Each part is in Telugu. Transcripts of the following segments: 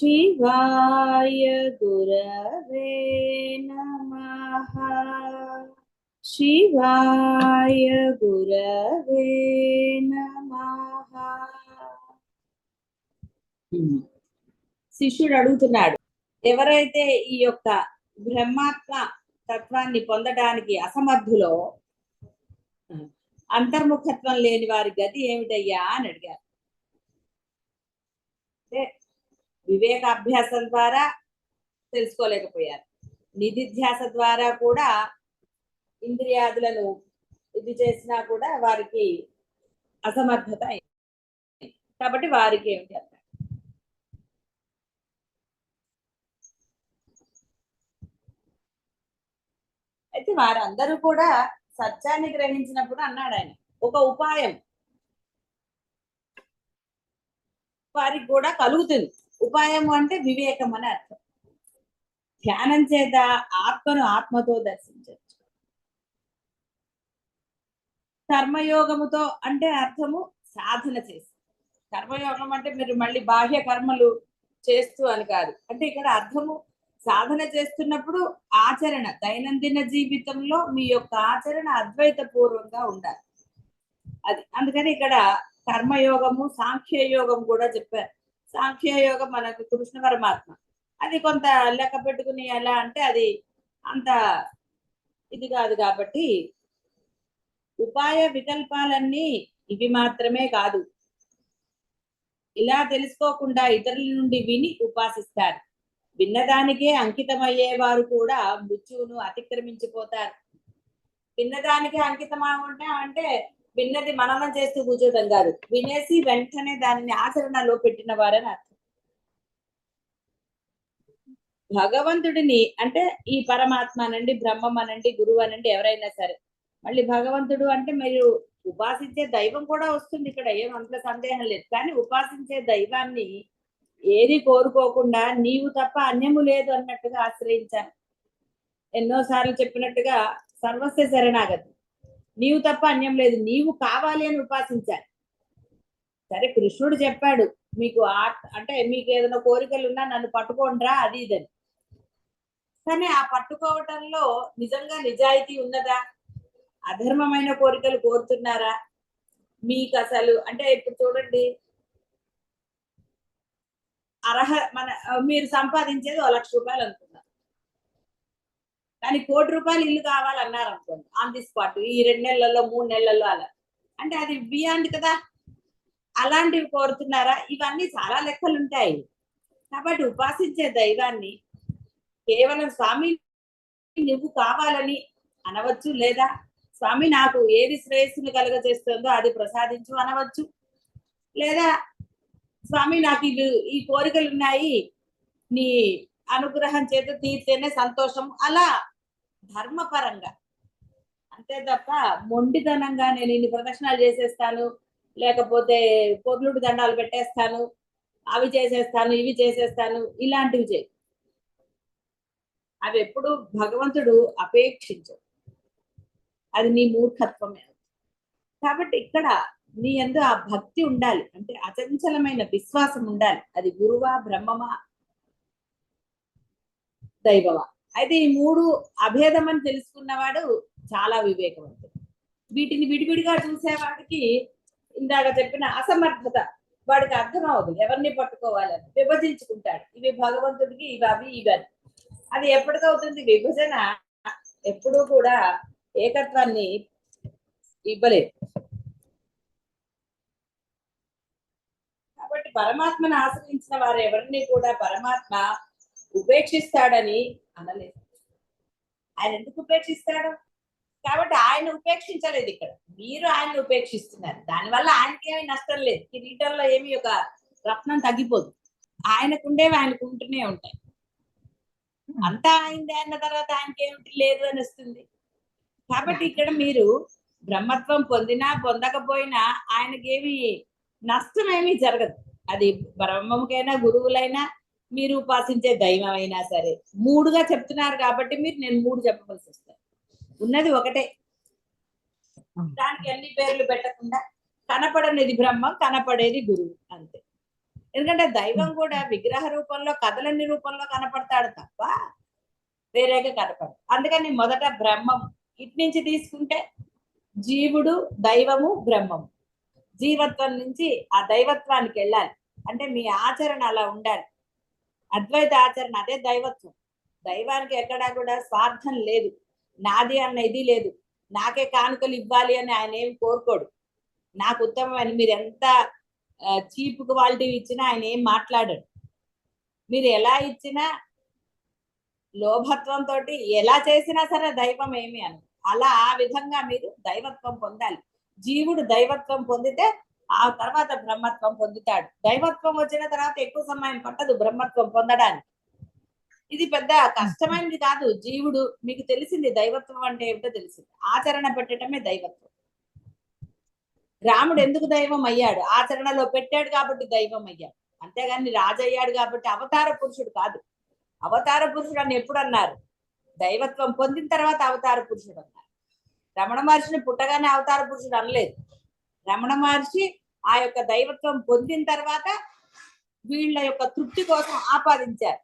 शिवाय गुरवे नमः शिवाय गुरवे नमः శిష్యుడు అడుగుతున్నాడు ఎవరైతే ఈ యొక్క బ్రహ్మాత్మ తత్వాన్ని పొందడానికి అసమర్థులో అంతర్ముఖత్వం లేని వారి గతి ఏమిటయ్యా అని అడిగారు వివేకాభ్యాసం ద్వారా తెలుసుకోలేకపోయారు. నిధిధ్యాస ద్వారా కూడా ఇంద్రియాదులను ఇది చేసినా కూడా వారికి అసమర్థత అయింది. కాబట్టి వారికి ఏమిటి అర్థం అయితే వారందరూ కూడా సత్యాన్ని గ్రహించినప్పుడు అన్నాడు ఆయన ఒక ఉపాయం. వారికి కూడా కలుగుతుంది. ఉపాయం అంటే వివేకం అని అర్థం. ధ్యానం చేత ఆత్మను ఆత్మతో దర్శించవచ్చు. కర్మయోగముతో అంటే అర్థము సాధన చేసి. కర్మయోగం అంటే మీరు మళ్ళీ బాహ్య కర్మలు చేస్తూ అని కాదు. అంటే ఇక్కడ అర్థము సాధన చేస్తున్నప్పుడు ఆచరణ దైనందిన జీవితంలో మీ యొక్క ఆచరణ అద్వైత పూర్వంగా ఉండాలి. అది. అందుకని ఇక్కడ కర్మయోగము సాంఖ్యయోగం కూడా చెప్పారు. సాంఖ్య యోగం మనకు కృష్ణ పరమాత్మ. అది కొంత లెక్క పెట్టుకుని ఎలా అంటే అది అంత ఇది కాదు కాబట్టి ఉపాయ వికల్పాలన్నీ ఇవి మాత్రమే కాదు. ఇలా తెలుసుకోకుండా ఇతరుల నుండి విని ఉపాసిస్తారు. విన్నదానికే అంకితమయ్యేవారు కూడా మృత్యువును అతిక్రమించిపోతారు. విన్నదానికే అంకితం ఉంటే అంటే విన్నది మననం చేస్తూ కూర్చోటం కాదు. వినేసి వెంటనే దానిని ఆచరణలో పెట్టిన వారని అర్థం. భగవంతుడిని అంటే ఈ పరమాత్మ అనండి బ్రహ్మం అనండి గురువు అనండి ఎవరైనా సరే మళ్ళీ భగవంతుడు అంటే మీరు ఉపాసించే దైవం కూడా వస్తుంది ఇక్కడ ఏం అంత సందేహం లేదు. కానీ ఉపాసించే దైవాన్ని ఏది కోరుకోకుండా నీవు తప్ప అన్యము లేదు అన్నట్టుగా ఆశ్రయించాను ఎన్నోసార్లు చెప్పినట్టుగా సర్వస్య శరణాగతి. నీవు తప్ప అన్యం లేదు. నీవు కావాలి అని ఉపాసించాలి. సరే కృష్ణుడు చెప్పాడు మీకు ఆ అంటే మీకు ఏదైనా కోరికలు ఉన్నా నన్ను పట్టుకోండిరా అది ఇదని. కానీ ఆ పట్టుకోవటంలో నిజంగా నిజాయితీ ఉన్నదా? అధర్మమైన కోరికలు కోరుతున్నారా? మీకు అసలు అంటే ఇప్పుడు చూడండి. అర్హ మన మీరు సంపాదించేది ఓ లక్ష రూపాయలు అనుకుంటారు కానీ కోటి రూపాయలు ఇల్లు కావాలన్నారు అనుకోండి ఆన్ ది స్పాట్ ఈ రెండు నెలల్లో మూడు నెలల్లో అలా. అంటే అది బియాండ్ కదా. అలాంటివి కోరుతున్నారా? ఇవన్నీ చాలా లెక్కలు ఉంటాయి కాబట్టి ఉపాసించే దైవాన్ని కేవలం స్వామి నువ్వు కావాలని అనవచ్చు లేదా స్వామి నాకు ఏది శ్రేయస్సును కలగజేస్తుందో అది ప్రసాదించు అనవచ్చు లేదా స్వామి నాకు ఇల్లు ఈ కోరికలు ఉన్నాయి నీ అనుగ్రహం చేత తీర్తేనే సంతోషం అలా ధర్మపరంగా. అంతే తప్ప మొండితనంగా నేను ఇన్ని ప్రదక్షిణాలు చేసేస్తాను లేకపోతే పొర్లుడు దండాలు పెట్టేస్తాను అవి చేసేస్తాను ఇవి చేసేస్తాను ఇలాంటివి చేయి. అవి ఎప్పుడు భగవంతుడు అపేక్షించడు అది నీ మూర్ఖత్వమే కాబట్టి ఇక్కడ నీ ఎందు ఆ భక్తి ఉండాలి. అంటే అచంచలమైన విశ్వాసం ఉండాలి. అది గురువా బ్రహ్మమా దైవమా? అయితే ఈ మూడు అభేదం అని తెలుసుకున్నవాడు చాలా వివేకవంతుడు. వీటిని విడివిడిగా చూసేవాడికి ఇందాక చెప్పిన అసమర్థత వాడికి అర్థం అవ్వదు. ఎవరిని పట్టుకోవాలని విభజించుకుంటాడు. ఇవి భగవంతుడికి ఇవి అవి ఇవని అది ఎప్పటికవుతుంది విభజన ఎప్పుడూ కూడా ఏకత్వాన్ని ఇవ్వలేదు. కాబట్టి పరమాత్మను ఆశ్రయించిన వారు ఎవరిని కూడా పరమాత్మ ఉపేక్షిస్తాడని అనలేదు. ఆయన ఎందుకు ఉపేక్షిస్తాడు? కాబట్టి ఆయన ఉపేక్షించలేదు ఇక్కడ. మీరు ఆయన ఉపేక్షిస్తున్నారు. దానివల్ల ఆయనకి ఏమీ నష్టం లేదు. కిరీటంలో ఏమి ఒక రత్నం తగ్గిపోదు. ఆయనకుండేవి ఆయనకు ఉంటూనే ఉంటాయి. అంతా అయిందే అన్న తర్వాత ఆయనకి ఏమిటి లేదు అని వస్తుంది. కాబట్టి ఇక్కడ మీరు బ్రహ్మత్వం పొందినా పొందకపోయినా ఆయనకేమి నష్టం ఏమీ జరగదు. అది బ్రహ్మముకైనా గురువులైనా మీరు ఉపాసించే దైవం అయినా సరే మూడుగా చెప్తున్నారు కాబట్టి మీరు నేను మూడు చెప్పవలసి వస్తుంది. ఉన్నది ఒకటే. దానికి అన్ని పేర్లు పెట్టకుండా కనపడనిది బ్రహ్మం కనపడేది గురువు అంతే. ఎందుకంటే దైవం కూడా విగ్రహ రూపంలో కథలన్ని రూపంలో కనపడతాడు తప్ప వేరేగా కనపడు అందుకని మొదట బ్రహ్మం ఇటు నుంచి తీసుకుంటే జీవుడు దైవము బ్రహ్మము. జీవత్వం నుంచి ఆ దైవత్వానికి వెళ్ళాలి. అంటే మీ ఆచరణ అలా ఉండాలి. అద్వైత ఆచరణ అదే దైవత్వం. దైవానికి ఎక్కడా కూడా స్వార్థం లేదు. నాది అన్న ఇది లేదు. నాకే కానుకలు ఇవ్వాలి అని ఆయన ఏమి కోరుకోడు. నాకు ఉత్తమమైన మీరు ఎంత చీప్ క్వాలిటీ ఇచ్చినా ఆయన ఏం మాట్లాడాడు. మీరు ఎలా ఇచ్చినా లోభత్వంతో ఎలా చేసినా సరే దైవం ఏమి అని అలా ఆ విధంగా మీరు దైవత్వం పొందాలి. జీవుడు దైవత్వం పొందితే ఆ తర్వాత బ్రహ్మత్వం పొందుతాడు. దైవత్వం వచ్చిన తర్వాత ఎక్కువ సమయం పట్టదు బ్రహ్మత్వం పొందడానికి. ఇది పెద్ద కష్టమైనది కాదు. జీవుడు మీకు తెలిసింది దైవత్వం అంటే ఏమిటో తెలిసింది. ఆచరణ పెట్టడమే దైవత్వం. రాముడు ఎందుకు దైవం అయ్యాడు? ఆచరణలో పెట్టాడు కాబట్టి దైవం అయ్యాడు. అంతేగాని రాజయ్యాడు కాబట్టి అవతార పురుషుడు కాదు. అవతార పురుషుడు అని ఎప్పుడు అన్నారు? దైవత్వం పొందిన తర్వాత అవతార పురుషుడు అన్నారు. రమణ మహర్షిని పుట్టగానే అవతార పురుషుడు అనలేదు. రమణ మహర్షి ఆ యొక్క దైవత్వం పొందిన తర్వాత వీళ్ళ యొక్క తృప్తి కోసం ఆపాదించారు.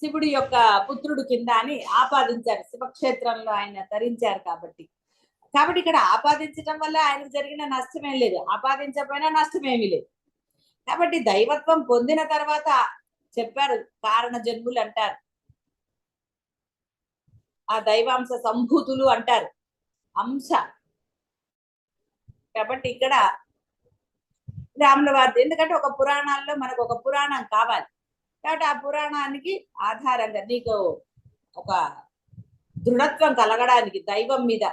శివుడి యొక్క పుత్రుడు కింద అని ఆపాదించారు. శివక్షేత్రంలో ఆయన తరించారు కాబట్టి. కాబట్టి ఇక్కడ ఆపాదించడం వల్ల ఆయనకు జరిగిన నష్టమేం లేదు. ఆపాదించకపోయినా నష్టమేమీ లేదు. కాబట్టి దైవత్వం పొందిన తర్వాత చెప్పారు కారణ జన్ములు అంటారు. ఆ దైవాంశ సంభూతులు అంటారు. అంశ. కాబట్టి ఇక్కడ రాముల వారిది. ఎందుకంటే ఒక పురాణాల్లో మనకు ఒక పురాణం కావాలి. కాబట్టి ఆ పురాణానికి ఆధారంగా నీకు ఒక దృఢత్వం కలగడానికి దైవం మీద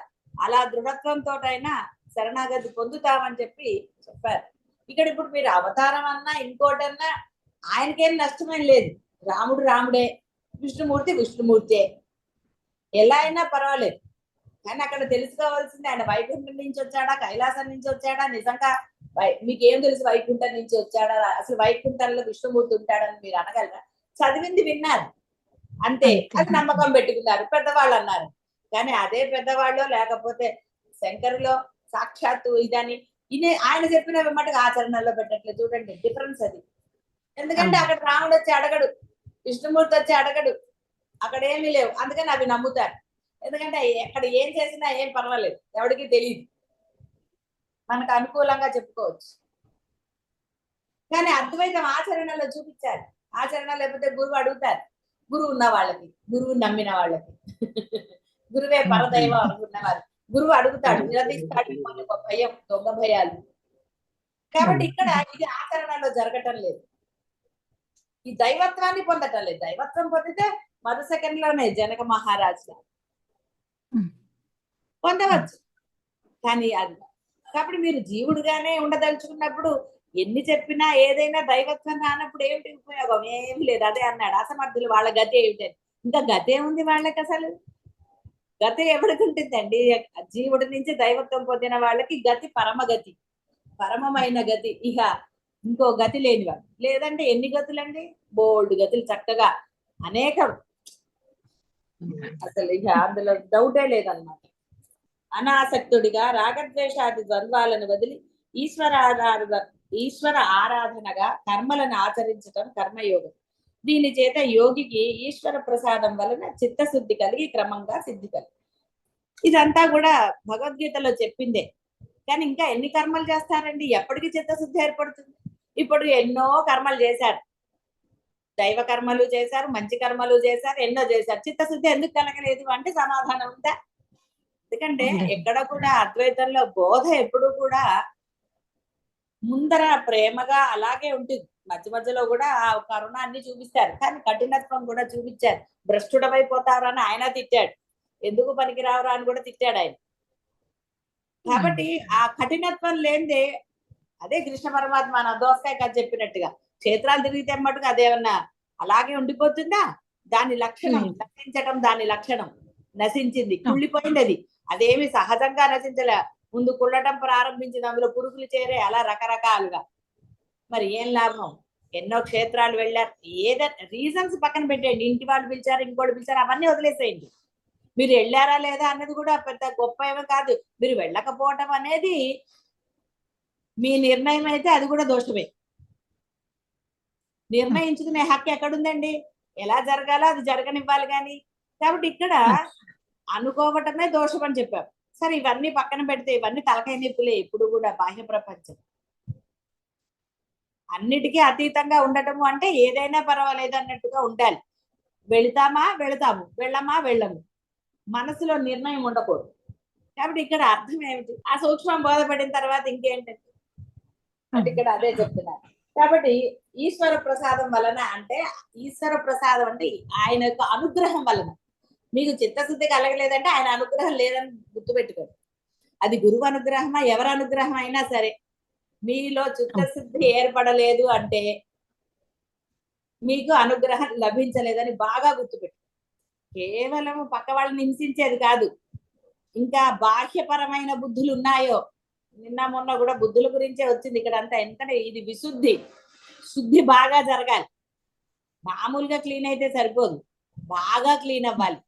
అలా దృఢత్వంతో అయినా శరణాగతి పొందుతామని చెప్పి చెప్పారు. ఇక్కడ ఇప్పుడు మీరు అవతారం అన్నా ఇంకోటన్నా ఆయనకేం నష్టమేం లేదు. రాముడు రాముడే విష్ణుమూర్తి విష్ణుమూర్తే. ఎలా అయినా పర్వాలేదు. కానీ అక్కడ తెలుసుకోవాల్సింది ఆయన వైకుంఠం నుంచి వచ్చాడా కైలాసం నుంచి వచ్చాడా నిజంగా మీకేం తెలుసు వైకుంఠం నుంచి వచ్చాడా? అసలు వైకుంఠంలో విష్ణుమూర్తి ఉంటాడని మీరు అనగలరా? చదివింది విన్నారు. అంతే. అది నమ్మకం పెట్టుకున్నారు. పెద్దవాళ్ళు అన్నారు. కానీ అదే పెద్దవాళ్ళు లేకపోతే శంకరులో సాక్షాత్తు ఇదని ఇనే ఆయన చెప్పిన వెమ్మటగా ఆచరణలో పెట్టట్లేదు చూడండి డిఫరెన్స్ అది. ఎందుకంటే అక్కడ రాముడు వచ్చి అడగడు. విష్ణుమూర్తి వచ్చి అడగడు. అక్కడ ఏమీ లేవు. అందుకని అవి నమ్ముతారు. ఎందుకంటే ఎక్కడ ఏం చేసినా ఏం పర్వాలేదు. ఎవరికి తెలియదు మనకు అనుకూలంగా చెప్పుకోవచ్చు. కానీ అద్వైతం ఆచరణలో చూపించారు ఆచరణ లేకపోతే గురువు అడుగుతారు. గురువు ఉన్న వాళ్ళకి గురువు నమ్మిన వాళ్ళకి. గురువే పరదైవం అనుకున్నవారు గురువు అడుగుతాడు నిలదీస్తాడు ఒక భయం దొంగ భయాలు. కాబట్టి ఇక్కడ ఇది ఆచరణలో జరగటం లేదు. ఈ దైవత్వాన్ని పొందటం లేదు. దైవత్వం పొందితే మరు సెకండ్లోనే జనక మహారాజు పొందవచ్చు. కానీ అది కాబట్టి మీరు జీవుడుగానే ఉండదలుచుకున్నప్పుడు ఎన్ని చెప్పినా ఏదైనా దైవత్వం రానప్పుడు ఏమిటి ఉపయోగం? ఏమి లేదు. అదే అన్నాడు. అసమర్థులు వాళ్ళ గతి ఏమిటని. ఇంకా గతే ఏముంది వాళ్ళకి అసలు? గతి ఎవరికి ఉంటుందండి? జీవుడి నుంచి దైవత్వం పొందిన వాళ్ళకి గతి పరమగతి పరమమైన గతి. ఇక ఇంకో గతి లేనివాడు లేదంటే ఎన్ని గతులండి? బోల్డ్ గతులు చక్కగా. అనేకం. అసలు ఇక అందులో డౌటే లేదన్నమాట. అనాసక్తుడిగా రాగద్వేషాది ద్వంద్వాలను వదిలి ఈశ్వర ఈశ్వర ఆరాధనగా కర్మలను ఆచరించటం కర్మయోగం. దీని చేత యోగికి ఈశ్వర ప్రసాదం వలన చిత్తశుద్ధి కలిగి క్రమంగా సిద్ధి కలిగి ఇదంతా కూడా భగవద్గీతలో చెప్పిందే. కానీ ఇంకా ఎన్ని కర్మలు చేస్తారండి? ఎప్పటికి చిత్తశుద్ధి ఏర్పడుతుంది? ఇప్పుడు ఎన్నో కర్మలు చేశారు. దైవ కర్మలు చేశారు మంచి కర్మలు చేశారు ఎన్నో చేశారు. చిత్తశుద్ధి ఎందుకు కలగలేదు? అంటే సమాధానం ఉందా? ఎందుకంటే ఎక్కడ కూడా అద్వైతంలో బోధ ఎప్పుడు కూడా ముందర ప్రేమగా అలాగే ఉంటుంది. మధ్య మధ్యలో కూడా ఆ కరుణాన్ని చూపిస్తారు. కానీ కఠినత్వం కూడా చూపించారు. భ్రష్టుడమైపోతారు అని ఆయన తిట్టాడు. ఎందుకు పనికిరావురా అని కూడా తిట్టాడు ఆయన. కాబట్టి ఆ కఠినత్వం లేనిదే అదే కృష్ణ పరమాత్మ నా దోసకాయ కథ చెప్పినట్టుగా క్షేత్రాలు తిరిగితే మటుకు అదేమన్నా అలాగే ఉండిపోతుందా? దాని లక్షణం. నశించటం దాని లక్షణం. నశించింది కుళ్ళిపోయింది అది. అదేమి సహజంగా నశించలే ముందు కుళ్ళటం ప్రారంభించింది అందులో పురుగులు చేరే అలా రకరకాలుగా. మరి ఏం లాభం? ఎన్నో క్షేత్రాలు వెళ్ళారు. ఏదైనా రీజన్స్ పక్కన పెట్టేయండి. ఇంటి వాళ్ళు పిలిచారు ఇంకోటి పిలిచారు అవన్నీ వదిలేసేయండి. మీరు వెళ్ళారా లేదా అన్నది కూడా పెద్ద గొప్ప ఏమీ కాదు. మీరు వెళ్ళకపోవటం అనేది మీ నిర్ణయం అయితే అది కూడా దోషమే. నిర్ణయించుకునే హక్కు ఎక్కడుందండి? ఎలా జరగాలో అది జరగనివ్వాలి కానీ. కాబట్టి ఇక్కడ అనుకోవటమే దోషం అని చెప్పాం సరే ఇవన్నీ పక్కన పెడితే ఇవన్నీ తలకాయ నొప్పులే ఇప్పుడు కూడా బాహ్య ప్రపంచం. అన్నిటికీ అతీతంగా ఉండటము అంటే ఏదైనా పర్వాలేదు అన్నట్టుగా ఉండాలి. వెళతామా? వెళతాము. వెళ్ళమా? వెళ్ళము. మనసులో నిర్ణయం ఉండకూడదు. కాబట్టి ఇక్కడ అర్థం ఏమిటి? ఆ సూక్ష్మం బోధపడిన తర్వాత ఇంకేంటంటే అంటే ఇక్కడ అదే చెప్తున్నారు. కాబట్టి ఈశ్వర ప్రసాదం వలన అంటే ఈశ్వర ప్రసాదం అంటే ఆయన యొక్క అనుగ్రహం వలన. మీకు చిత్తశుద్ధి కలగలేదంటే ఆయన అనుగ్రహం లేదని గుర్తుపెట్టుకోండి. అది గురువు అనుగ్రహమా ఎవరి అనుగ్రహం అయినా సరే మీలో చిత్తశుద్ధి ఏర్పడలేదు అంటే మీకు అనుగ్రహం లభించలేదని బాగా గుర్తుపెట్టు కేవలం పక్క వాళ్ళని హింసించేది కాదు. ఇంకా బాహ్యపరమైన బుద్ధులు ఉన్నాయో నిన్న మొన్న కూడా బుద్ధుల గురించే వచ్చింది ఇక్కడ అంతా ఎందుకంటే ఇది విశుద్ధి. శుద్ధి బాగా జరగాలి. మామూలుగా క్లీన్ అయితే సరిపోదు. బాగా క్లీన్ అవ్వాలి.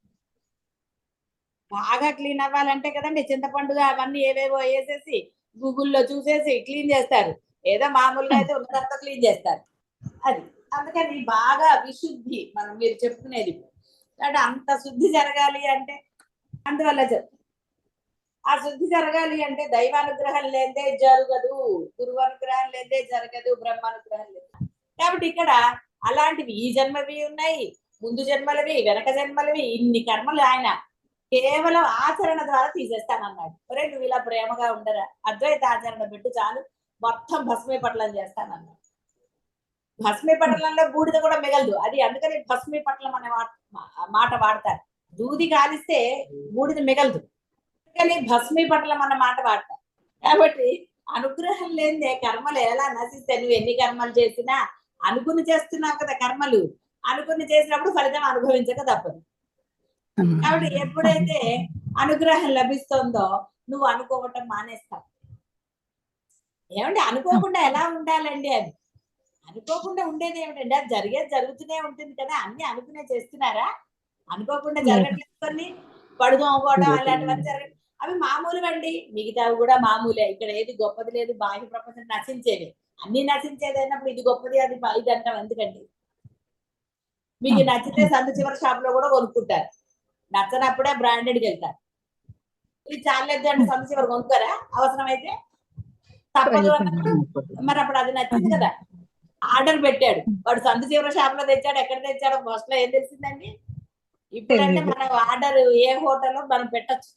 బాగా క్లీన్ అవ్వాలంటే కదండి చింతపండుగా అవన్నీ ఏవేవో వేసేసి గూగుల్లో చూసేసి క్లీన్ చేస్తారు. ఏదో మామూలుగా అయితే ఉన్నదంతా క్లీన్ చేస్తారు. అది. అందుకని బాగా విశుద్ధి మనం మీరు చెప్పుకునేది. అంటే అంత శుద్ధి జరగాలి అంటే అందువల్ల ఆ శుద్ధి జరగాలి అంటే దైవానుగ్రహం లేదే జరగదు. గురువు అనుగ్రహం లేదే జరగదు. బ్రహ్మానుగ్రహం లేదు కాబట్టి ఇక్కడ అలాంటివి ఈ జన్మవి ఉన్నాయి ముందు జన్మలవి వెనక జన్మలవి ఇన్ని కర్మలు ఆయన కేవలం ఆచరణ ద్వారా తీసేస్తానన్నాడు. ఒరే నువ్వు ఇలా ప్రేమగా ఉండరా? అద్వైత ఆచరణ పెట్టు చాలు. మొత్తం భస్మీ పట్లం చేస్తానన్నాడు. భస్మీ పట్టణంలో బూడిద కూడా మిగలదు. అది అందుకని భస్మీ పట్లం అనే మాట మాట వాడతారు. దూది కాలిస్తే బూడిద మిగలదు. అందుకని భస్మీ పట్లం అన్న మాట వాడతారు. కాబట్టి అనుగ్రహం లేనిదే కర్మలు ఎలా నశిస్తాయి నువ్వు ఎన్ని కర్మలు చేసినా అనుకుని చేస్తున్నావు కదా కర్మలు. అనుకుని చేసినప్పుడు ఫలితం అనుభవించక తప్పదు. కాబట్టి ఎప్పుడైతే అనుగ్రహం లభిస్తుందో నువ్వు అనుకోవటం మానేస్తావు. ఏమంటే అనుకోకుండా ఎలా ఉండాలండి అది? అనుకోకుండా ఉండేది ఏమిటండి? అది జరిగేది జరుగుతూనే ఉంటుంది కదా. అన్ని అనుకునే చేస్తున్నారా? అనుకోకుండా జరగట్లేదు కొన్ని. పడుదోమకోవడం అలాంటివన్నీ జరగ అవి మామూలువండి. మిగతావి కూడా మామూలే. ఇక్కడ ఏది గొప్పది లేదు. బాహ్య ప్రపంచం నశించేది. అన్ని నశించేది అయినప్పుడు ఇది గొప్పది అది ఇది అంటాం. ఎందుకండి? మీకు నచ్చితే సందు చివరి షాప్లో కూడా కొనుక్కుంటారు. నచ్చనప్పుడే బ్రాండెడ్కి వెళ్తారు. ఇది చాలేదు అంటే సందు చివరి కొనుక్కోరా? అవసరమైతే తప్పదు మరి అప్పుడు అది నచ్చింది కదా. ఆర్డర్ పెట్టాడు. వాడు సందు చివరి షాప్లో తెచ్చాడు ఎక్కడ తెచ్చాడో ఫస్ట్లో ఏం తెలిసిందండి? ఇప్పుడంటే. మనం ఆర్డర్ ఏ హోటల్లో మనం పెట్టొచ్చు.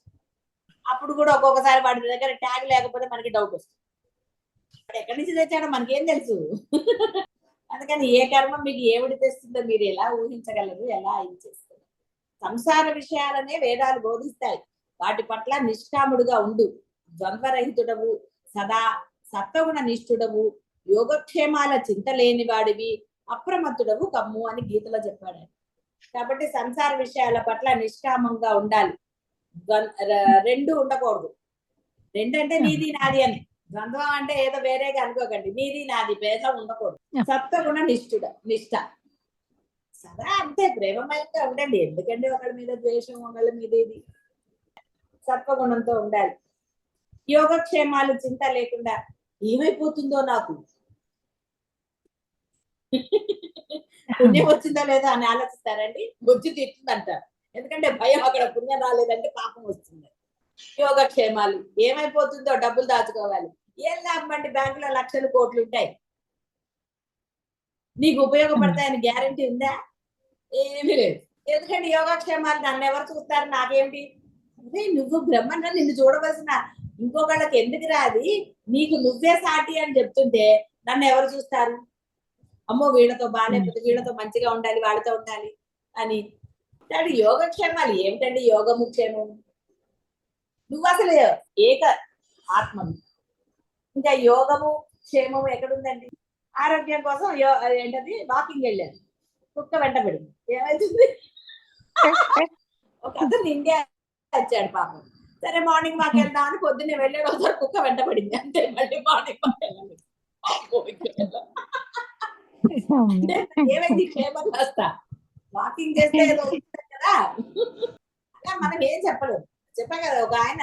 అప్పుడు కూడా ఒక్కొక్కసారి వాడి దగ్గర ట్యాగ్ లేకపోతే మనకి డౌట్ వస్తుంది. ఎక్కడి నుంచి తెచ్చాడో మనకేం తెలుసు. అందుకని ఏ కర్మ మీకు ఏమిటి తెస్తుందో మీరు ఎలా ఊహించగలరు ఎలా ఇచ్చేస్తారు సంసార విషయాలనే వేదాలు బోధిస్తాయి. వాటి పట్ల నిష్కాముడుగా ఉండు. ద్వంద్వరహితుడవు. సదా సత్వగుణ నిష్ఠుడవు. యోగక్షేమాల చింత లేని వాడివి. అప్రమత్తుడవు కమ్ము అని గీతలో చెప్పాడు. కాబట్టి సంసార విషయాల పట్ల నిష్కామంగా ఉండాలి. రెండు ఉండకూడదు. రెండు అంటే నీది నాది అని. ద్వంద్వం అంటే ఏదో వేరేగా అనుకోకండి. నీది నాది భేదం ఉండకూడదు. సత్వగుణ నిష్ఠుడ నిష్ఠ సదా అంతే. ప్రేమమయంగా ఉండండి. ఎందుకంటే ఒకళ్ళ మీద ద్వేషం ఒకళ్ళ మీద ఇది? సత్వగుణంతో ఉండాలి. యోగక్షేమాలు చింత లేకుండా ఏమైపోతుందో నాకు? పుణ్యం వచ్చిందో లేదో అని ఆలోచిస్తారండి. బుద్ధి తీర్చుందంటారు ఎందుకంటే భయం అక్కడ పుణ్యం రాలేదంటే పాపం వస్తుంది. యోగక్షేమాలు. ఏమైపోతుందో డబ్బులు దాచుకోవాలి. ఏం లాభం బ్యాంకులో లక్షలు కోట్లు ఉంటాయి. నీకు ఉపయోగపడతాయని గ్యారంటీ ఉందా? ఏమీ లేదు. ఎందుకంటే యోగక్షేమాలు నన్ను ఎవరు చూస్తారు? నాకేంటి? అదే నువ్వు బ్రహ్మన్న నిన్ను చూడవలసిన ఇంకొకళ్ళకి ఎందుకు రాది నీకు నువ్వే సాటి అని చెప్తుంటే నన్ను ఎవరు చూస్తారు? అమ్మో వీళ్ళతో బాగాలేకపోతే వీళ్ళతో మంచిగా ఉండాలి వాళ్ళతో ఉండాలి అని. అంటే యోగక్షేమాలు ఏమిటండి యోగము క్షేమం నువ్వు అసలు ఏక ఆత్మను ఇంకా యోగము క్షేమము ఎక్కడుందండి? ఆరోగ్యం కోసం యో- ఏంటది వాకింగ్ వెళ్ళాను. కుక్క వెంట పెడింది. ఏమైతుంది? ఒక అతను ఇండియా వచ్చాడు పాపం. సరే మార్నింగ్ వాక్ వెళ్దాం అని పొద్దున్నే వెళ్ళే రోజు కుక్క వెంటబడింది అంతే మళ్ళీ మార్నింగ్ వాక్ వెళ్ళాలి. ఏమైంది? క్షేమం వస్తా వాకింగ్ చేస్తే ఏదో కదా. అలా మనం ఏం చెప్పలేము చెప్పా కదా ఒక ఆయన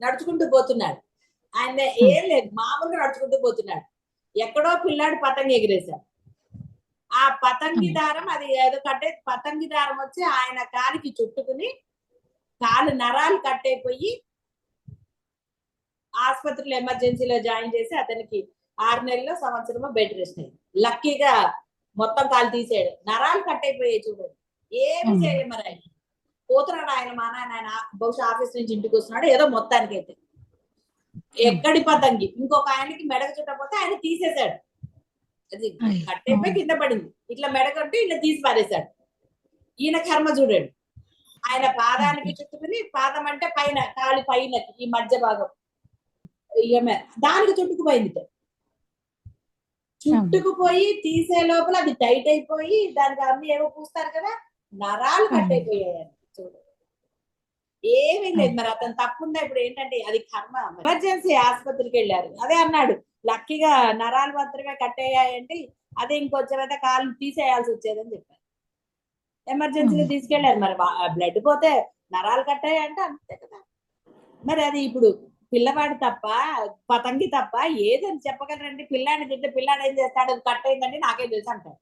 నడుచుకుంటూ పోతున్నాడు. ఆయన ఏం లేదు మామూలుగా నడుచుకుంటూ పోతున్నాడు. ఎక్కడో పిల్లాడు పతంగి ఎగిరేశాడు. ఆ పతంగి దారం అది ఏదో కట్టే పతంగి దారం వచ్చి ఆయన కాలికి చుట్టుకుని కాలు నరాలు కట్టయిపోయి ఆసుపత్రిలో ఎమర్జెన్సీలో జాయిన్ చేసి అతనికి ఆరు నెలలు సంవత్సరము బెడ్ రెస్ట్ అయింది. లక్కీగా మొత్తం కాలు తీసాడు నరాలు కట్ అయిపోయాయి చూడండి ఏమి. చేయలేదు మరి ఆయన. పోతున్నాడు ఆయన మా నాన్న ఆయన బహుశా ఆఫీస్ నుంచి ఇంటికి వస్తున్నాడు. ఏదో మొత్తానికి అయితే ఎక్కడి పతంగి? ఇంకొక ఆయనకి మెడక చుట్టపోతే ఆయన తీసేశాడు. అది. కట్ అయిపోయి కింద పడింది. ఇట్లా మెడకంటూ ఇట్లా తీసి పారేశాడు. ఈయన కర్మ చూడండి. ఆయన పాదానికి చుట్టుకుని పాదం అంటే పైన కాలి పైన ఈ మధ్య భాగం. దానికి చుట్టుకుపోయింది చుట్టుకుపోయి తీసే లోపల అది టైట్ అయిపోయి దానికి అన్ని ఏవో పూస్తారు కదా నరాలు కట్ అయిపోయాయి చూడు. ఏమీ లేదు మరి అతను తప్పుందా? ఇప్పుడు ఏంటంటే అది కర్మ. ఎమర్జెన్సీ ఆసుపత్రికి వెళ్ళారు. అదే అన్నాడు. లక్కీగా నరాలు మాత్రమే కట్ అయ్యాయంటే అదే ఇంకొంచెం అయితే కాలు తీసేయాల్సి వచ్చేదని చెప్పారు. ఎమర్జెన్సీలో తీసుకెళ్ళారు మరి బ్లడ్ పోతే నరాలు కట్ అయ్యాయంటే అంతే కదా. మరి అది ఇప్పుడు పిల్లవాడు తప్ప పతంగి తప్ప ఏదని చెప్పగలరండి? పిల్లాడిని తింటే పిల్లాడు ఏం చేస్తాడు? అది కట్ అయిందండి నాకేం తెలుసు అంటారు.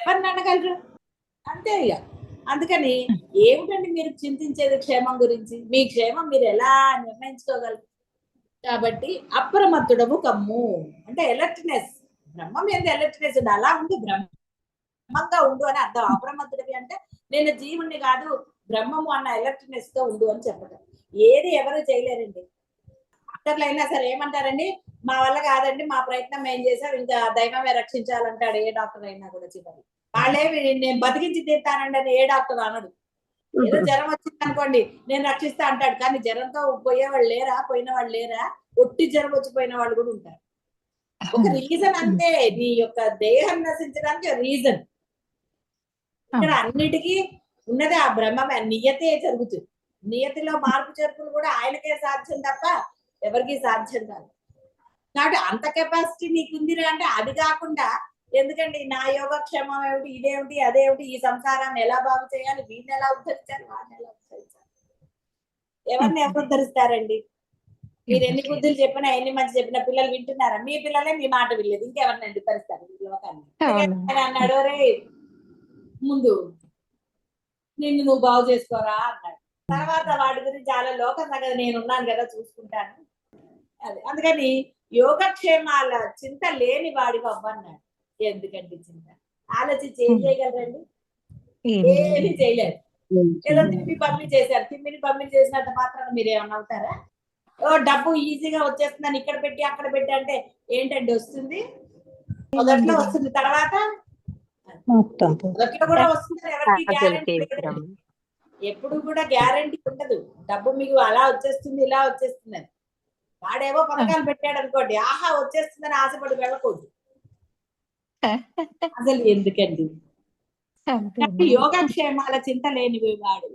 ఎవరిని అనగలరు? అంతే ఇక. అందుకని ఏమిటండి మీరు చింతించేది క్షేమం గురించి? మీ క్షేమం మీరు ఎలా నిర్ణయించుకోగలరు? కాబట్టి అప్రమత్తుడము కమ్ము. అంటే ఎలర్ట్నెస్ బ్రహ్మం ఏంది ఎలర్ట్నెస్ ఉంది అలా ఉండు బ్రహ్మంగా ఉండు అని అర్థం. అప్రమత్తుడవి అంటే నేను జీవుణ్ణి కాదు బ్రహ్మము అన్న ఎలర్ట్నెస్తో ఉండు అని చెప్పడం ఏది ఎవరు చేయలేరండి. డాక్టర్లు అయినా సరే ఏమంటారండి? మా వల్ల కాదండి మా ప్రయత్నం ఏం చేసాం ఇంకా దైవమే రక్షించాలంటాడు ఏ డాక్టర్ అయినా కూడా చివరి. వాళ్ళే నేను బతికించి తీర్తానండి అని ఏ డాక్టర్ అనడు. ఏదో జ్వరం వచ్చింది అనుకోండి నేను రక్షిస్తా అంటాడు. కానీ జ్వరంతో పోయేవాళ్ళు లేరా? పోయిన వాళ్ళు లేరా? ఒట్టి జ్వరం వచ్చిపోయిన వాళ్ళు కూడా ఉంటారు. ఒక రీజన్ అంతే. నీ యొక్క దేహం నశించడానికి రీజన్. ఇక్కడ అన్నిటికీ ఉన్నది ఆ బ్రహ్మమే నియతే జరుగుతుంది. నియతిలో మార్పు చేర్పులు కూడా ఆయనకే సాధ్యం తప్ప ఎవరికి సాధ్యం కాదు. కాబట్టి అంత కెపాసిటీ నీకుందిరా అంటే అది కాకుండా ఎందుకండి? నా యోగక్షేమం ఏమిటి? ఇదేమిటి అదేమిటి ఈ సంసారాన్ని ఎలా బాగు చేయాలి? వీడిని ఎలా ఉద్ధరించాలి? వాడిని ఎలా ఉద్ధరించాలి? ఎవరిని ఎవరు ఉద్ధరిస్తారండి? మీరు ఎన్ని బుద్ధులు చెప్పినా ఎన్ని మంచి చెప్పినా పిల్లలు వింటున్నారా? మీ పిల్లలే మీ మాట వినలేదు. ఇంకెవరిని ఉద్ధరిస్తారు లోకాన్ని? అన్నాడు రే ముందు నిన్ను నువ్వు బాగు చేసుకోరా అన్నాడు. తర్వాత వాడి గురించి చాలా లోకం కదా నేను ఉన్నాను కదా చూసుకుంటాను. అది. అందుకని యోగక్షేమాల చింత లేని వాడివి అవ్వన్నాడు ఎందుకండి చింత ఆలోచించి ఏం చేయగలరండి? ఏమీ చేయలేరు ఏదో తిమ్మి పంపిణీ చేశారు. తిమ్మిని పంపిణీ చేసినంత మాత్రాన మీరు ఏమన్నా అవుతారా? ఓ డబ్బు ఈజీగా వచ్చేస్తుందని ఇక్కడ పెట్టి అక్కడ పెట్టి అంటే ఏంటండి వస్తుంది? మొదట్లో వస్తుంది తర్వాత? మొత్తం. మొదట్లో కూడా వస్తుంది ఎవరికి గ్యారెంటీ చేస్తాం ఎప్పుడు కూడా గ్యారెంటీ ఉండదు. డబ్బు మీకు అలా వచ్చేస్తుంది ఇలా వచ్చేస్తుంది అని వాడేవో పథకాలు పెట్టాడు అనుకోండి. ఆహా వచ్చేస్తుందని ఆశపడి వెళ్ళకూడదు. అసలు ఎందుకండి? యోగక్షేమాల చింత లేనివి వాడు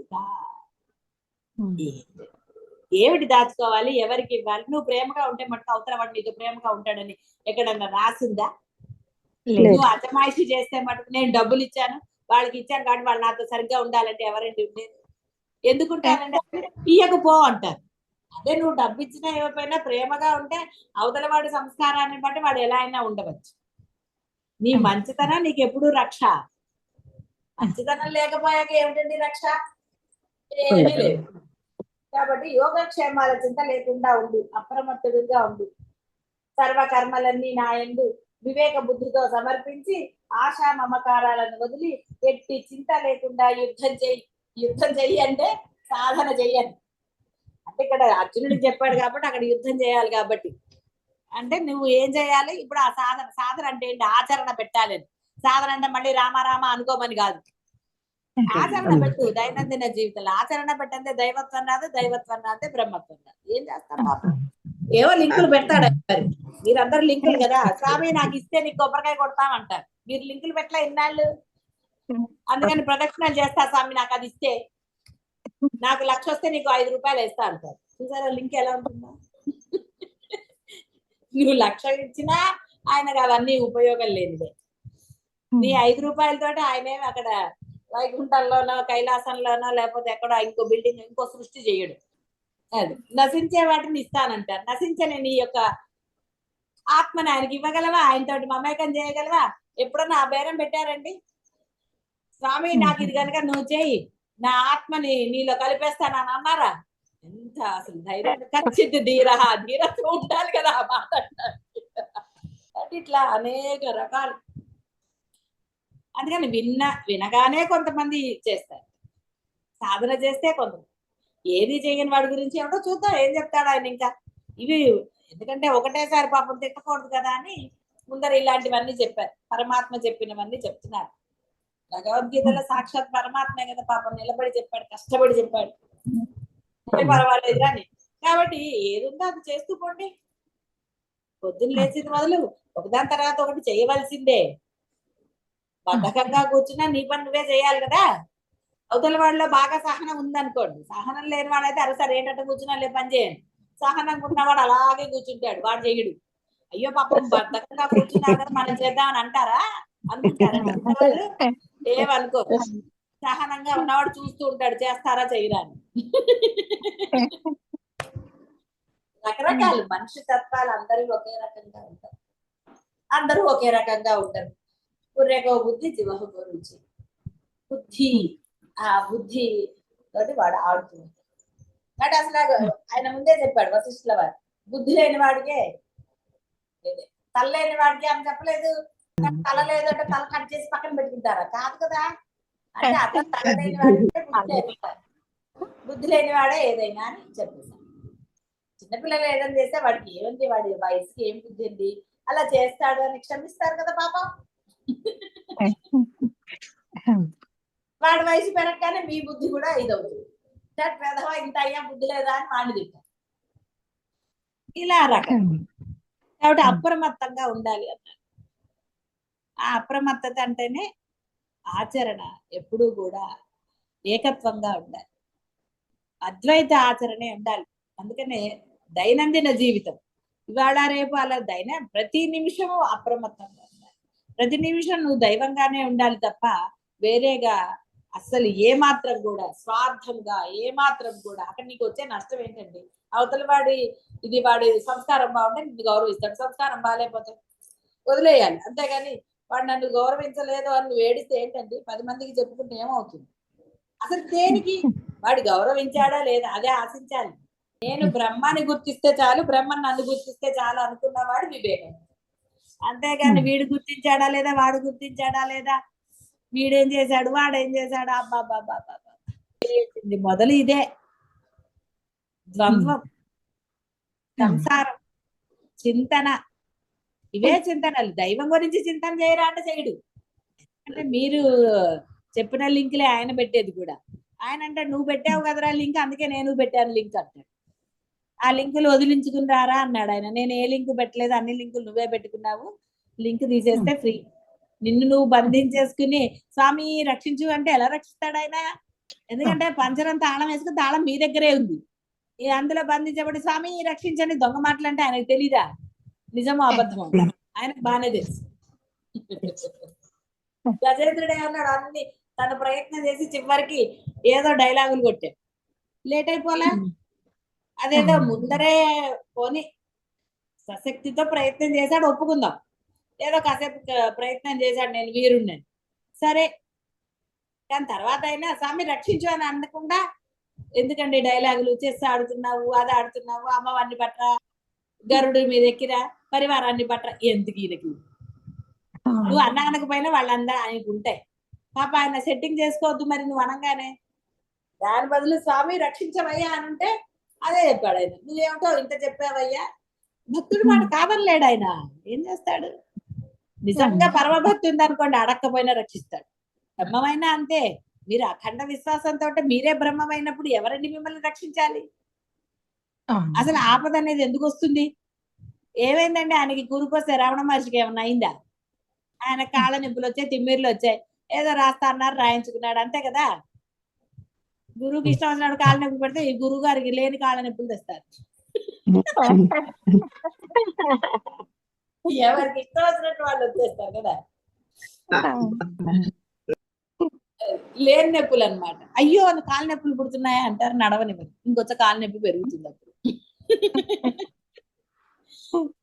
ఏమిటి దాచుకోవాలి? ఎవరికి ఇవ్వాలి? నువ్వు ప్రేమగా ఉంటే మటుకు అవతల వాడు నీతో ప్రేమగా ఉంటాడని ఎక్కడన్నా రాసిందా? నువ్వు అజమాయిషి చేస్తే మటుకు నేను డబ్బులు ఇచ్చాను వాళ్ళకి ఇచ్చాను కాబట్టి వాళ్ళు నాతో సరిగ్గా ఉండాలంటే ఎవరండి ఉండేది? ఎందుకు ఉంటారంటే ఇయ్యకపో అంటారు. అదే నువ్వు డబ్బు ఇచ్చినా ఇవ్వకపోయినా ప్రేమగా ఉంటే అవతల వాడి సంస్కారాన్ని బట్టి వాడు ఎలా అయినా ఉండవచ్చు. నీ మంచితనం నీకు ఎప్పుడు రక్ష? మంచితనం లేకపోయాక ఏమిటండి రక్ష? ఏమీ లేదు. కాబట్టి యోగక్షేమాల చింత లేకుండా ఉండు అప్రమత్తుడుగా ఉండు. సర్వకర్మలన్నీ నాయందు వివేక బుద్ధితో సమర్పించి ఆశా మమకారాలను వదిలి ఎట్టి చింత లేకుండా యుద్ధం చెయ్యి యుద్ధం చెయ్యి అంటే సాధన చెయ్యని. అంటే ఇక్కడ అర్జునుడికి చెప్పాడు కాబట్టి అక్కడ యుద్ధం చేయాలి కాబట్టి. అంటే నువ్వు ఏం చేయాలి? ఇప్పుడు ఆ సాధన సాధన అంటే ఏంటి? ఆచరణ పెట్టాలి అని. సాధన అంటే మళ్ళీ రామారామ అనుకోమని కాదు. ఆచరణ పెట్టు దైనందిన జీవితంలో. ఆచరణ పెట్టంటే దైవత్వం రాదు దైవత్వం రాదు బ్రహ్మత్వం రాదు. ఏం చేస్తాం పాపం? ఏవో లింకులు పెడతాడు మరి మీరందరూ లింకులు కదా. స్వామి నాకు ఇస్తే నీకు కొబ్బరికాయ కొడతామంటారు మీరు లింకులు పెట్టలే ఇన్నాళ్ళు? అందుకని ప్రదక్షిణాలు చేస్తా స్వామి నాకు అది ఇస్తే. నాకు లక్ష వస్తే నీకు ఐదు రూపాయలు వేస్తా అంటారు. చూసారా లింక్ ఎలా ఉంటుందో? నువ్వు లక్ష ఇచ్చినా ఆయనకు అవన్నీ ఉపయోగం లేనిదే. నీ ఐదు రూపాయలతోటి ఆయనేమి అక్కడ వైకుంఠంలోనో కైలాసంలోనో లేకపోతే ఎక్కడో ఇంకో బిల్డింగ్ ఇంకో సృష్టి చేయడు. అది. నశించే వాటిని ఇస్తానంటారు. నశించని నీ యొక్క ఆత్మని ఆయనకి ఇవ్వగలవా? ఆయనతోటి మమేకం చేయగలవా? ఎప్పుడన్నా ఆ బేరం పెట్టారండి? స్వామి నాకు ఇది కనుక నువ్వు చేయి. నా ఆత్మని నీలో కలిపేస్తానని అన్నారా? ఎంత అసలు ధైర్యం ఖచ్చిత ధీర ధీరత్వం ఉండాలి కదా ఆ మాట ఇట్లా అనేక రకాలు. అందుకని విన్న వినగానే కొంతమంది చేస్తారు. సాధన చేస్తే కొంతమంది. ఏది చేయని వాడి గురించి ఏమిటో చూద్దాం ఏం చెప్తాడు ఆయన ఇంకా. ఇవి ఎందుకంటే ఒకటేసారి పాపం తిట్టకూడదు కదా అని ముందర ఇలాంటివన్నీ చెప్పారు. పరమాత్మ చెప్పినవన్నీ చెప్తున్నారు. భగవద్గీతలో సాక్షాత్ పరమాత్మే కదా పాపం నిలబడి చెప్పాడు కష్టపడి చెప్పాడు. పర్వాలేదు అని కాబట్టి ఏదుందో అది చేస్తూ పోండి. పొద్దున్న లేచింది మొదలు ఒకదాని తర్వాత ఒకటి చేయవలసిందే. బద్ధకంగా కూర్చున్నా నీ పని నువ్వే చేయాలి కదా. అవతల వాళ్ళలో బాగా సహనం ఉందనుకోండి. సహనం లేని వాడైతే అరే సరే ఏంటంటే కూర్చున్నా లే పని చేయండి సహనంగా ఉన్నవాడు అలాగే కూర్చుంటాడు వాడు చేయడు. అయ్యో పాపం బద్ధకంగా కూర్చున్నారు కదా మనం చేద్దాం అని అంటారా? అనుకుంటారా? ఏమనుకో సహనంగా ఉన్నవాడు చూస్తూ ఉంటాడు చేస్తారా చేయరా అని. రకరకాలు. మనిషి తత్వాలు అందరూ ఒకే రకంగా ఉంటారు. అందరూ ఒకే రకంగా ఉంటారు. పుర్రెకో బుద్ధి జీవహో రుచి. బుద్ధి ఆ బుద్ధి తోటి వాడు ఆడుతూ ఉంటాడు. కాబట్టి అసలు ఆయన ముందే చెప్పాడు వశిష్ఠుల వారు బుద్ధి లేని వాడికే. తల లేని వాడికి అని చెప్పలేదు. తల లేదంటే తల కట్ చేసి పక్కన పెట్టుకుంటారా? కాదు కదా. అంటే అతను తల లేని వాడికే బుద్ధి. బుద్ధి లేని వాడే ఏదైనా అని చెప్పేశారు చిన్నపిల్లలు ఏదైనా చేస్తే వాడికి ఏముంది? వాడి వయసుకి ఏం బుద్ధి ఉంది? అలా చేస్తాడు అని క్షమిస్తారు కదా పాపం. వాడి వయసు పెరగగానే మీ బుద్ధి కూడా ఇదవుతుంది. పెదవా ఇంత అయ్యా బుద్ధి లేదా అని వాడిని తింటారు ఇలా రకం. కాబట్టి అప్రమత్తంగా ఉండాలి అన్నారు ఆ అప్రమత్తత అంటేనే ఆచరణ ఎప్పుడూ కూడా ఏకత్వంగా ఉండాలి. అద్వైత ఆచరణే ఉండాలి. అందుకనే దైనందిన జీవితం. ఇవాళ రేపు అలా దైన ప్రతి నిమిషము అప్రమత్తంగా ఉండాలి. ప్రతి నిమిషం నువ్వు దైవంగానే ఉండాలి తప్ప వేరేగా అస్సలు ఏ మాత్రం కూడా స్వార్థంగా ఏ మాత్రం కూడా అక్కడ నీకు వచ్చే నష్టం ఏంటండి? అవతల వాడి ఇది వాడి సంస్కారం బాగుంటే నిన్ను గౌరవిస్తాడు. సంస్కారం బాగాలేకపోతే వదిలేయాలి. అంతేగాని వాడు నన్ను గౌరవించలేదు అని నువ్వు ఏడిస్తే ఏంటండి? పది మందికి చెప్పుకుంటే ఏమవుతుంది? అసలు దేనికి? వాడు గౌరవించాడా లేదా? అదే ఆశించాలి. నేను బ్రహ్మాన్ని గుర్తిస్తే చాలు బ్రహ్మని నన్ను గుర్తిస్తే చాలు అనుకున్నవాడు వివేకం. అంతేగాని వీడు గుర్తించాడా లేదా? వాడు గుర్తించాడా లేదా? వీడేం చేశాడు? వాడేం చేశాడు? అబ్బాబ్బాబ్బా మొదలు ఇదే. ద్వంద్వం. సంసారం. చింతన. ఇవే చింతనలు. దైవం గురించి చింతన చేయరా అంటే చేయడు. అంటే మీరు చెప్పిన లింక్లే ఆయన పెట్టేది కూడా. ఆయన అంటే నువ్వు పెట్టావు కదరా లింక్ అందుకే నేను పెట్టాను లింక్ అంటాడు. ఆ లింకులు వదిలించుకుని రారా అన్నాడు ఆయన. నేను ఏ లింక్ పెట్టలేదు అన్ని లింకులు నువ్వే పెట్టుకున్నావు. లింక్ తీసేస్తే ఫ్రీ. నిన్ను నువ్వు బంధించేసుకుని స్వామి రక్షించు అంటే ఎలా రక్షిస్తాడు ఆయన? ఎందుకంటే పంచరం తాళం వేసుకుని తాళం మీ దగ్గరే ఉంది. ఈ అందులో బంధించబడి స్వామి రక్షించండి దొంగ మాటలు అంటే ఆయనకు తెలీదా? నిజమో అబద్ధమో? ఆయనకు బాగానే తెలుసు. గజేంద్రుడే అన్నాడు అన్ని తన ప్రయత్నం చేసి చివరికి ఏదో డైలాగులు కొట్టాడు లేట్ అయిపోలే. అదేదో ముందరే పోని సశక్తితో ప్రయత్నం చేశాడు ఒప్పుకుందాం. ఏదో కాసేపు ప్రయత్నం చేశాడు నేను వీరుణ్ణని. సరే. కానీ తర్వాత అయినా స్వామి రక్షించు అని అనకుండా ఎందుకండి డైలాగులు? చెస్ ఆడుతున్నావు అది ఆడుతున్నావు అమ్మవారిని పట్రా గరుడు మీద ఎక్కిరా పరివారాన్ని పట్రా ఎందుకు ఈయనకి? నువ్వు అన్న అనకపోయినా వాళ్ళందరూ ఆయనకు ఉంటాయి. పాప ఆయన సెట్టింగ్ చేసుకోవద్దు మరి నువ్వు అనగానే. దాని బదులు స్వామి రక్షించవయ్యా అని ఉంటే అదే చెప్పాడు ఆయన. నువ్వేమిటో ఇంత చెప్పావయ్యా? భక్తుడు మాట కాదనలేడు ఆయన. ఏం చేస్తాడు? నిజంగా పరమభక్తి ఉందనుకోండి అడక్కపోయినా రక్షిస్తాడు. బ్రహ్మమైనా అంతే. మీరు అఖండ విశ్వాసంతో మీరే బ్రహ్మమైనప్పుడు ఎవరండి మిమ్మల్ని రక్షించాలి? అసలు ఆపద అనేది ఎందుకు వస్తుంది? ఏమైందండి? ఆయనకి కూరుకొస్తే రావణ మహర్షికి ఏమన్నా అయిందా? ఆయన కాళ్ళ నొప్పులు వచ్చాయి తిమ్మిర్లు వచ్చాయి. ఏదో రాస్తా అన్నారు రాయించుకున్నాడు. అంతే కదా? గురువుకి ఇష్టం వచ్చినప్పుడు కాళ్ళ నొప్పి పెడితే ఈ గురువు గారికి లేని కాళ్ళ నొప్పులు తెస్తారు. ఎవరికి ఇష్టం వచ్చినట్టు వాళ్ళు వచ్చేస్తారు కదా? లేని నొప్పులు అన్నమాట. అయ్యో అని కాళ్ళ నొప్పులు పుడుతున్నాయా అంటారు నడవని ఇంకొచ్చ కాళ్ళ నొప్పి పెరుగుతుంది అప్పుడు.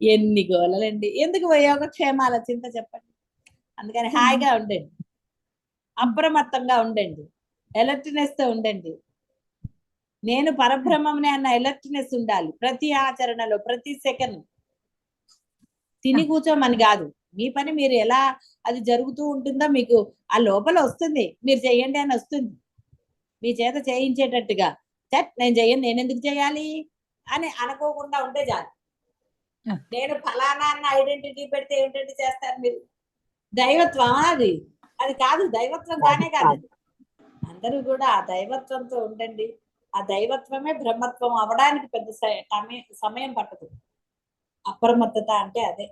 ఎన్ని గోలలండి. ఎందుకు యోగక్షేమాల చింత చెప్పండి. అందుకని హాయిగా ఉండండి. అప్రమత్తంగా ఉండండి. అలర్ట్నెస్తో ఉండండి. నేను పరబ్రహ్మనే అన్న అలర్ట్నెస్ ఉండాలి. ప్రతి ఆచరణలో ప్రతి సెకండ్ తిని కూర్చోమని కాదు. మీ పని మీరు ఎలా అది జరుగుతూ ఉంటుందో మీకు ఆ లోపల వస్తుంది. మీరు చెయ్యండి అని వస్తుంది. మీ చేత చేయించేటట్టుగా. చట్ నేను చెయ్యను నేను ఎందుకు చేయాలి? అని అనుకోకుండా ఉంటే చాలు. నేను ఫలానా అన్న ఐడెంటిటీ పెడితే ఏమిటంటే చేస్తారు మీరు? దైవత్వం అది. అది కాదు దైవత్వం కానే కాదు. అది. అందరూ కూడా ఆ దైవత్వంతో ఉండండి. ఆ దైవత్వమే బ్రహ్మత్వం అవడానికి పెద్ద సమయం- సమయం పట్టదు. అప్రమత్తత అంటే అదే.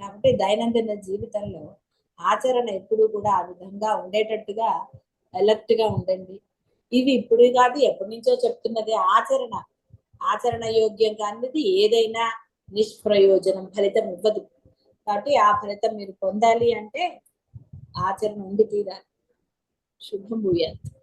కాబట్టి దైనందిన జీవితంలో ఆచరణ ఎప్పుడు కూడా ఆ విధంగా ఉండేటట్టుగా అలర్ట్గా ఉండండి. ఇవి ఇప్పుడు కాదు ఎప్పటి నుంచో చెప్తున్నది ఆచరణ. ఆచరణ యోగ్యం కానిది ఏదైనా నిష్ప్రయోజనం ఫలితం ఇవ్వదు. కాబట్టి ఆ ఫలితం మీరు పొందాలి అంటే ఆచరణ ఉండి తీరాలి. శుభం భూయాత్.